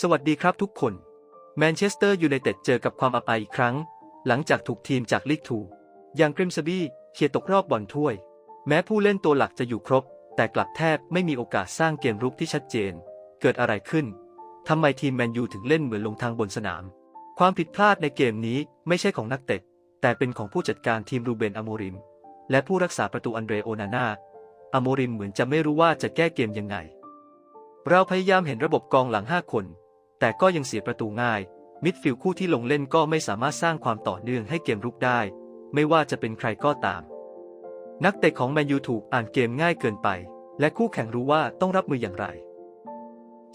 สวัสดีครับทุกคน แมนเชสเตอร์ยูไนเต็ดเจอกับความอับอายอีกครั้ง หลังจากถูกทีมจากลีกทูอย่างกริมสบี้เคลียตกรอบบอลถ้วย แม้ผู้เล่นตัวหลักจะอยู่ครบ แต่กลับแทบไม่มีโอกาสสร้างเกมรุกที่ชัดเจน เกิดอะไรขึ้นทำไมทีมแมนยูถึงเล่นเหมือนลงทางบนสนาม ความผิดพลาดในเกมนี้ไม่ใช่ของนักเตะแต่เป็นของผู้จัดการทีมรูเบนอโมริม และผู้รักษาประตูอันเดรโอนาน่าอโมริมเหมือนจะไม่รู้ว่าจะแก้เกมยังไง เราพยายามเห็นระบบกองหลัง 5 คน แต่ก็ยังเสียประตูง่าย มิดฟิลด์คู่ที่ลงเล่นก็ไม่สามารถสร้างความต่อเนื่องให้เกมรุกได้ ไม่ว่าจะเป็นใครก็ตาม นักเตะของแมนยูถูกอ่านเกมง่ายเกินไป และคู่แข่งรู้ว่าต้องรับมืออย่างไร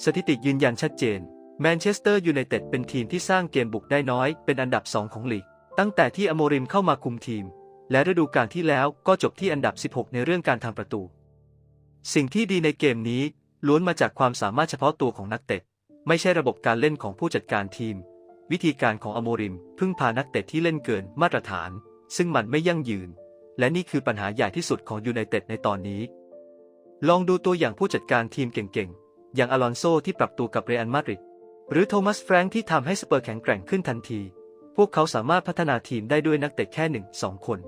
สถิติยืนยันชัดเจน แมนเชสเตอร์ยูไนเต็ดเป็นทีมที่สร้างเกมบุกได้น้อย เป็นอันดับ 2 ของลีก ตั้งแต่ที่อโมริมเข้ามาคุมทีม และฤดูกาลที่แล้วก็จบที่อันดับ 16 ในเรื่องการทำประตู สิ่งที่ดีในเกมนี้ล้วนมาจากความสามารถเฉพาะตัวของนักเตะ ไม่ใช่ระบบการเล่นของผู้จัดการทีม วิธีการของอโมริมพึ่งพานักเตะที่เล่นเกินมาตรฐาน ซึ่งมันไม่ยั่งยืน และนี่คือปัญหาใหญ่ที่สุดของยูไนเต็ดในตอนนี้ ลองดูตัวอย่างผู้จัดการทีมเก่งๆ อย่างอลอนโซที่ปรับตัวกับเรอัลมาดริดหรือโทมัสแฟรงค์ที่ทำให้สเปอร์แข็งแกร่งขึ้นทันที พวกเขาสามารถพัฒนาทีมได้ด้วยนักเตะแค่หนึ่งสองคน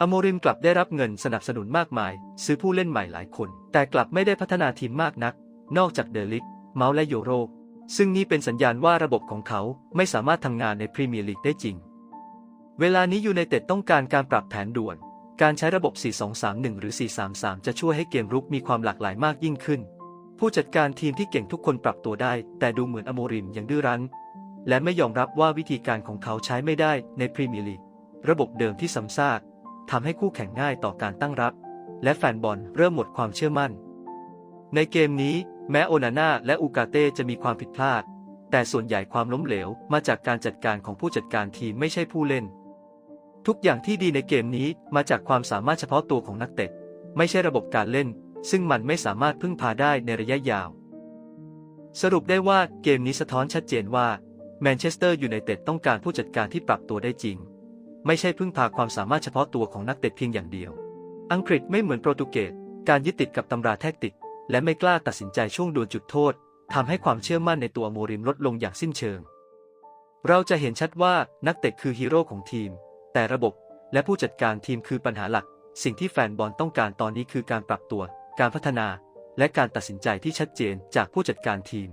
อโมริมกลับได้รับเงินสนับสนุนมากมาย ซื้อผู้เล่นใหม่หลายคน แต่กลับไม่ได้พัฒนาทีมมากนัก นอกจากเดลิก เมาส์และโยโร ซึ่งนี่เป็นสัญญาณว่าระบบของเขาไม่สามารถทำงานในพรีเมียร์ลีกได้จริง เวลานี้ยูไนเต็ดต้องการการปรับแผนด่วน การใช้ระบบ 4-2-3-1 หรือ 4-3-3 จะช่วยให้เกมรุกมีความหลากหลายมากยิ่งขึ้น ผู้จัดการทีมที่เก่งทุกคนปรับตัวได้ แต่ดูเหมือนอโมริมยังดื้อรั้น และไม่ยอมรับว่าวิธีการของเขาใช้ไม่ได้ในพรีเมียร์ลีกระบบเดิมที่ซ้ำซากทำให้คู่แข่งง่ายต่อการตั้งรับ และแฟนบอลเริ่มหมดความเชื่อมั่น ในเกมนี้ แม้โอนาน่าและอูกาเต้จะมีความผิดพลาด แต่ส่วนใหญ่ความล้มเหลวมาจากการจัดการของผู้จัดการทีมไม่ใช่ผู้เล่น ทุกอย่างที่ดีในเกมนี้มาจากความสามารถเฉพาะตัวของนักเตะ ไม่ใช่ระบบการเล่น ซึ่งมันไม่สามารถพึ่งพาได้ในระยะยาว สรุปได้ว่าเกมนี้สะท้อนชัดเจนว่าแมนเชสเตอร์ยูไนเต็ดต้องการผู้จัดการที่ปรับตัวได้จริง ไม่ใช่พึ่งพาความสามารถเฉพาะตัวของนักเตะเพียงอย่างเดียว อังกฤษไม่เหมือนโปรตุเกสการยึดติดกับตำราแทคติก และไม่กล้าตัดสินใจช่วงดวลจุดโทษทำให้ความเชื่อมั่นในตัวโมริมลดลงอย่างสิ้นเชิง เราจะเห็นชัดว่านักเตะคือฮีโร่ของทีม แต่ระบบและผู้จัดการทีมคือปัญหาหลัก สิ่งที่แฟนบอลต้องการตอนนี้คือการปรับตัว การพัฒนา และการตัดสินใจที่ชัดเจนจากผู้จัดการทีม